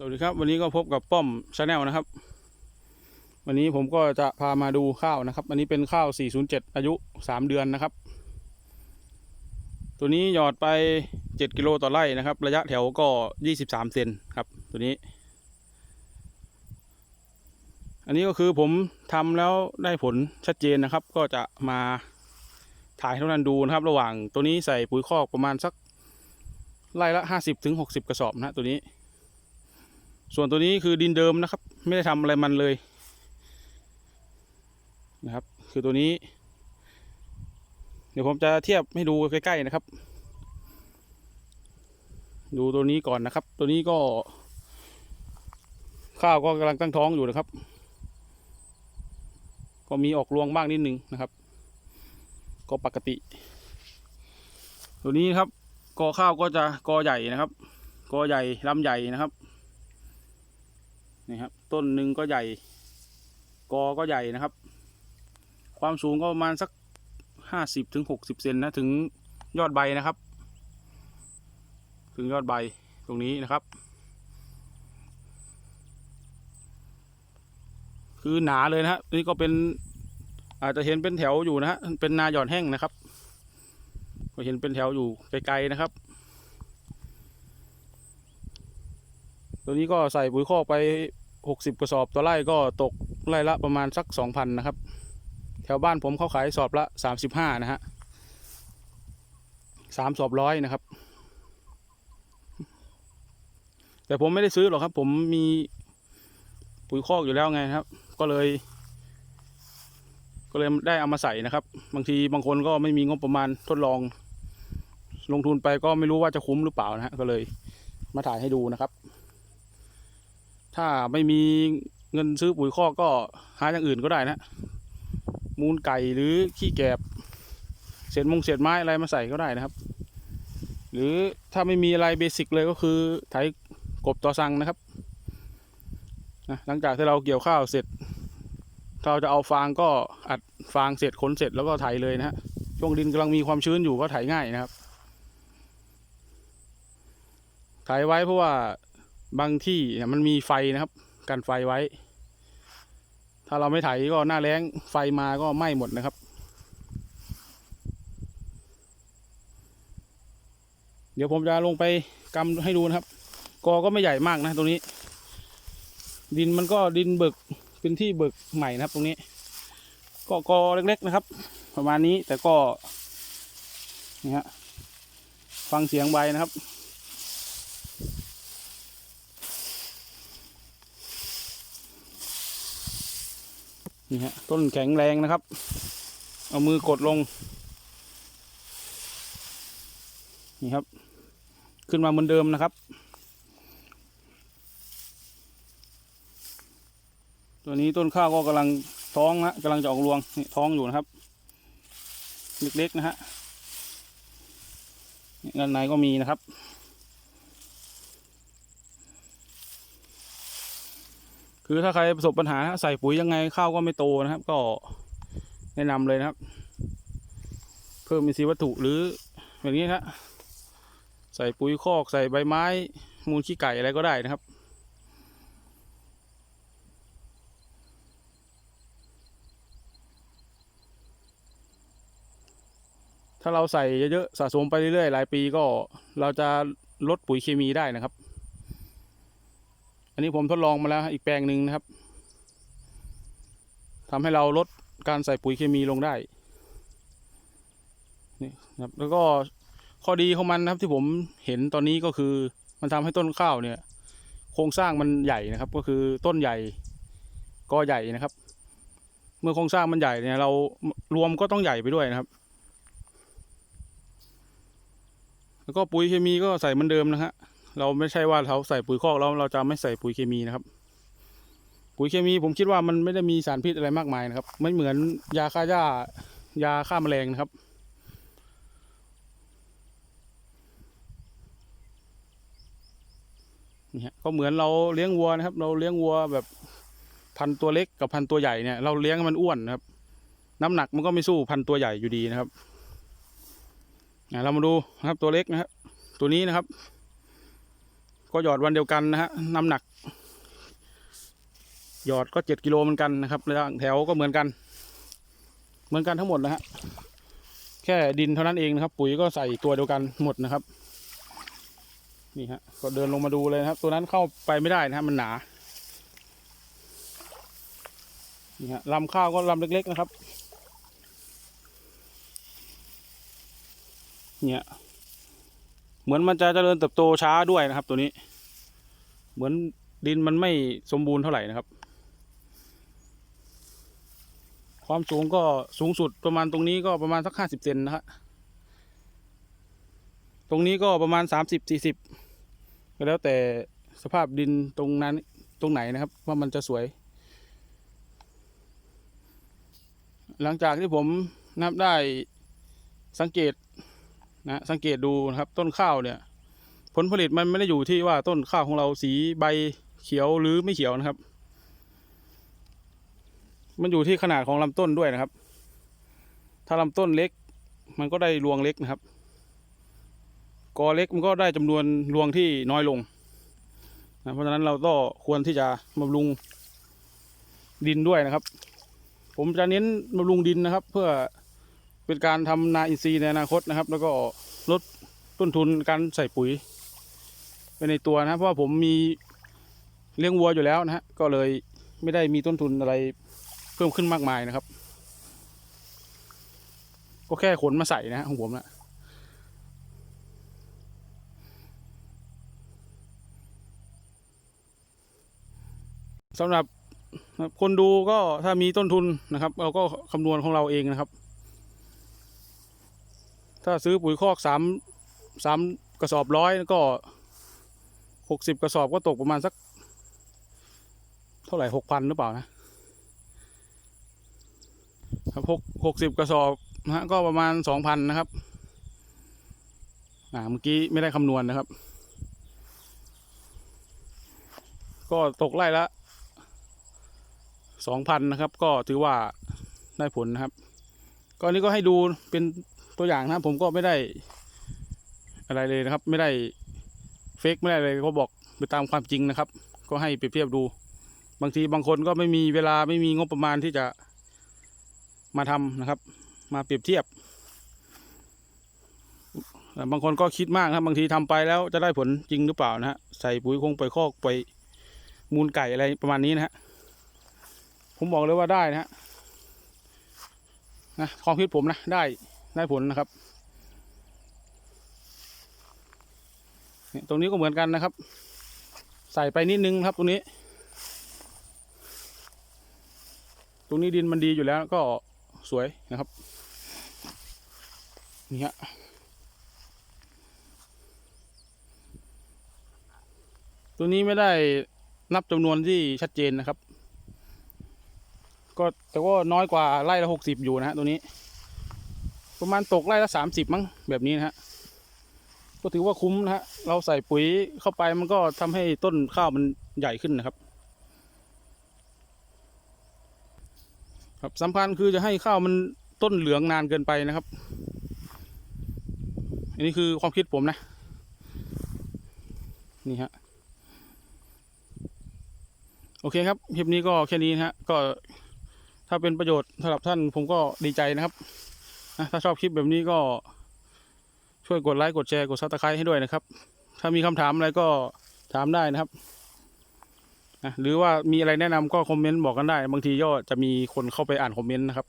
สวัสดีครับ วันนี้ก็พบกับป้อมชาแนลนะครับ วันนี้ผมก็จะพามาดูข้าวนะครับ อันนี้เป็นข้าว 407 อายุ 3 เดือนนะครับ ตัวนี้หยอดไป 7 กิโลต่อไร่นะครับ ระยะแถวก็ 23 เซนครับ ตัวนี้ อันนี้ก็คือผมทำแล้วได้ผลชัดเจนนะครับ ก็จะมาถ่ายให้ทุกท่านดูนะครับ ระหว่างตัวนี้ใส่ปุ๋ยคอกประมาณสักไร่ละ 50-60 กระสอบนะตัวนี้ ส่วนตัวนี้คือดินเดิมนะครับ ไม่ได้ทำอะไรมันเลยนะครับ คือตัวนี้ เดี๋ยวผมจะเทียบให้ดูใกล้ๆนะครับ ดูตัวนี้ก่อนนะครับ ตัวนี้ก็ ข้าวก็กำลังตั้งท้องอยู่นะครับ ก็มีออกรวงบ้างนิดนึงนะครับ ก็ปกติ ตัวนี้ครับกอข้าวก็จะกอใหญ่นะครับ กอใหญ่ลำใหญ่นะครับ นี่ครับ ต้นหนึ่งก็ใหญ่ กอก็ใหญ่นะครับ ความสูงก็ประมาณสักห้าสิบถึงหกสิบเซนนะถึงยอดใบนะครับ ถึงยอดใบตรงนี้นะครับ คือหนาเลยนะฮะนี่ก็เป็นอาจจะเห็นเป็นแถวอยู่นะฮะเป็นนาหย่อนแห้งนะครับก็เห็นเป็นแถวอยู่ไกลๆนะครับ ตัวนี้ก็ใส่ปุ๋ยคอกไป หกสิบกระสอบต่อไร่ก็ตกไร่ละประมาณสักสองพันนะครับ แถวบ้านผมเขาขายสอบละสามสิบห้านะฮะสามสอบร้อยนะครับ แต่ผมไม่ได้ซื้อหรอกครับ ผมมีปุ๋ยคอกอยู่แล้วไงครับ ก็เลย ก็เลยได้เอามาใส่นะครับ บางทีบางคนก็ไม่มีงบประมาณทดลอง ลงทุนไปก็ไม่รู้ว่าจะคุ้มหรือเปล่านะฮะก็เลยมาถ่ายให้ดูนะครับ ถ้าไม่มีเงินซื้อปุ๋ยคอกก็หาอย่างอื่นก็ได้นะ มูลไก่หรือขี้แกบเศษมงเศษไม้อะไรมาใส่ก็ได้นะครับ หรือถ้าไม่มีอะไรเบสิกเลยก็คือไถกบต่อสังนะครับนะหลังจากที่เราเกี่ยวข้าวเสร็จ เราจะเอาฟางก็อัดฟางเสร็จขนเสร็จแล้วก็ไถเลยนะฮะช่วงดินกำลังมีความชื้นอยู่ก็ไถง่ายนะครับ ไถไว้เพราะว่า บางที่เนี่ยมันมีไฟนะครับ กันไฟไว้ ถ้าเราไม่ไถก็หน้าแรงไฟมาก็ไหม้หมดนะครับ เดี๋ยวผมจะลงไปกำให้ดูนะครับ กอก็ไม่ใหญ่มากนะตรงนี้ ดินมันก็ดินเบิกเป็นที่เบิกใหม่นะครับ ตรงนี้ ก็กอเล็กๆนะครับ ประมาณนี้แต่ก็นี่ฮะฟังเสียงใบนะครับ นี่ฮะต้นแข็งแรงนะครับ เอามือกดลง นี่ครับ ขึ้นมาเหมือนเดิมนะครับ ตัวนี้ต้นข้าวก็กำลังท้องนะกำลังจะออกรวงนี่ท้องอยู่นะครับเล็กๆนะฮะนี่ด้านในก็มีนะครับ คือถ้าใครประสบปัญหาใส่ปุ๋ยยังไงข้าวก็ไม่โตนะครับ ก็แนะนำเลยนะครับ เพิ่มมีสีวัตถุหรือแบบนี้นะใส่ปุ๋ยคอกใส่ใบไม้ มูลขี้ไก่อะไรก็ได้นะครับถ้าเราใส่เยอะๆสะสมไปเรื่อยๆ หลายปีก็เราจะลดปุ๋ยเคมีได้นะครับ อันนี้ผมทดลองมาแล้วอีกแปลงหนึ่งนะครับทำให้เราลดการใส่ปุ๋ยเคมีลงได้นี่นะครับแล้วก็ข้อดีของมันนะครับที่ผมเห็นตอนนี้ก็คือมันทำให้ต้นข้าวเนี่ย โครงสร้างมันใหญ่นะครับ ก็คือต้นใหญ่กอใหญ่นะครับ เมื่อโครงสร้างมันใหญ่เนี่ย เรารวมก็ต้องใหญ่ไปด้วยนะครับ แล้วก็ปุ๋ยเคมีก็ใส่เหมือนเดิมนะฮะ เราไม่ใช่ว่าเราใส่ปุ๋ยคอกแล้วเราจะไม่ใส่ปุ๋ยเคมีนะครับ ปุ๋ยเคมีผมคิดว่ามันไม่ได้มีสารพิษอะไรมากมายนะครับ ไม่เหมือนยาฆ่าหญ้ายาฆ่าแมลงนะครับ นี่ฮะก็เหมือนเราเลี้ยงวัวนะครับ เราเลี้ยงวัวแบบพันตัวเล็กกับพันตัวใหญ่เนี่ย เราเลี้ยงให้มันอ้วนนะครับ น้ำหนักมันก็ไม่สู้พันตัวใหญ่อยู่ดีนะครับอะเรามาดูนะครับตัวเล็กนะครับ ตัวนี้นะครับ ก็หยอดวันเดียวกันนะฮะน้ำหนัก หยอดก็เจ็ดกิโลเหมือนกันนะครับแล้วแถวก็เหมือนกัน เหมือนกันทั้งหมดนะฮะแค่ดินเท่านั้นเองนะครับ ปุ๋ยก็ใส่ตัวเดียวกันหมดนะครับ นี่ฮะก็เดินลงมาดูเลยนะครับ ตัวนั้นเข้าไปไม่ได้นะฮะมันหนานี่ฮะลำข้าวก็ลำเล็ก ๆ นะครับ เนี่ย เหมือนมันจะเจริญเติบโตช้าด้วยนะครับ ตัวนี้ เหมือนดินมันไม่สมบูรณ์เท่าไหร่นะครับ ความสูงก็สูงสุดประมาณตรงนี้ก็ประมาณสักห้าสิบเซนนะฮะตรงนี้ก็ประมาณสามสิบสี่สิบก็แล้วแต่สภาพดินตรงนั้นตรงไหนนะครับ ว่ามันจะสวย หลังจากที่ผมนับได้สังเกต นะสังเกตดูนะครับต้นข้าวเนี่ย ผลผลิตมันไม่ได้อยู่ที่ว่าต้นข้าวของเราสีใบเขียวหรือไม่เขียวนะครับ มันอยู่ที่ขนาดของลำต้นด้วยนะครับ ถ้าลำต้นเล็ก มันก็ได้รวงเล็กนะครับ กอเล็กมันก็ได้จำนวนรวงที่น้อยลงนะเพราะฉะนั้นเราก็ควรที่จะบำรุงดินด้วยนะครับ ผมจะเน้นบำรุงดินนะครับ เพื่อ เป็นการทำนาอินทรีย์ในอนาคตนะครับ แล้วก็ลดต้นทุนการใส่ปุ๋ยไปในตัวนะครับเพราะว่าผมมีเลี้ยงวัวอยู่แล้วนะฮะก็เลยไม่ได้มีต้นทุนอะไรเพิ่มขึ้นมากมายนะครับ ก็แค่ขนมาใส่นะฮะของผมนะสำหรับคนดูก็ถ้ามีต้นทุนนะครับ เราก็คำนวณของเราเองนะครับ ถ้าซื้อปุ๋ยคอกสามสามกระสอบร้อยก็หกสิบกระสอบก็ตกประมาณสัก เท่าไหร่หกพันหรือเปล่านะครับหกหกสิบกระสอบนะฮะก็ประมาณสองพันนะครับ อ่าเมื่อกี้ไม่ได้คำนวณนะครับ ก็ตกไร่ละสองพันนะครับ ก็ถือว่าได้ผลนะครับก็อันนี้ก็ให้ดูเป็น ตัวอย่างนะครับผมก็ไม่ได้อะไรเลยนะครับ ไม่ได้เฟกไม่ได้อะไรเขาบอกไปตามความจริงนะครับ ก็ให้เปรียบเทียบดู บางทีบางคนก็ไม่มีเวลาไม่มีงบประมาณที่จะมาทำนะครับ มาเปรียบเทียบบางคนก็คิดมากครับบางทีทำไปแล้วจะได้ผลจริงหรือเปล่านะฮะใส่ปุ๋ยคงไปคอกไปมูลไก่อะไรประมาณนี้นะฮะผมบอกเลยว่าได้นะฮะนะความคิดผมนะได้ ได้ผลนะครับเนี่ยตรงนี้ก็เหมือนกันนะครับ ใส่ไปนิดนึงครับตรงนี้ ตรงนี้ดินมันดีอยู่แล้วก็สวยนะครับนี่ฮะตัวนี้ไม่ได้นับจำนวนที่ชัดเจนนะครับ ก็แต่ว่าน้อยกว่าไร่ละหกสิบอยู่นะฮะตัวนี้ ประมาณตกไร่ละสามสิบมั้งแบบนี้นะฮะก็ถือว่าคุ้มนะฮะเราใส่ปุ๋ยเข้าไปมันก็ทำให้ต้นข้าวมันใหญ่ขึ้นนะครับ ครับสำคัญคือจะให้ข้าวมันต้นเหลืองนานเกินไปนะครับ อันนี้คือความคิดผมนะ นี่ฮะโอเคครับคลิปนี้ก็แค่นี้นะฮะก็ถ้าเป็นประโยชน์สำหรับท่านผมก็ดีใจนะครับ ถ้าชอบคลิปแบบนี้ก็ช่วยกดไลค์กดแชร์กดซับสไครต์ให้ด้วยนะครับ ถ้ามีคำถามอะไรก็ถามได้นะครับนะหรือว่ามีอะไรแนะนำก็คอมเมนต์บอกกันได้ บางทีก็จะมีคนเข้าไปอ่านคอมเมนต์นะครับ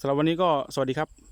สำหรับวันนี้ก็สวัสดีครับ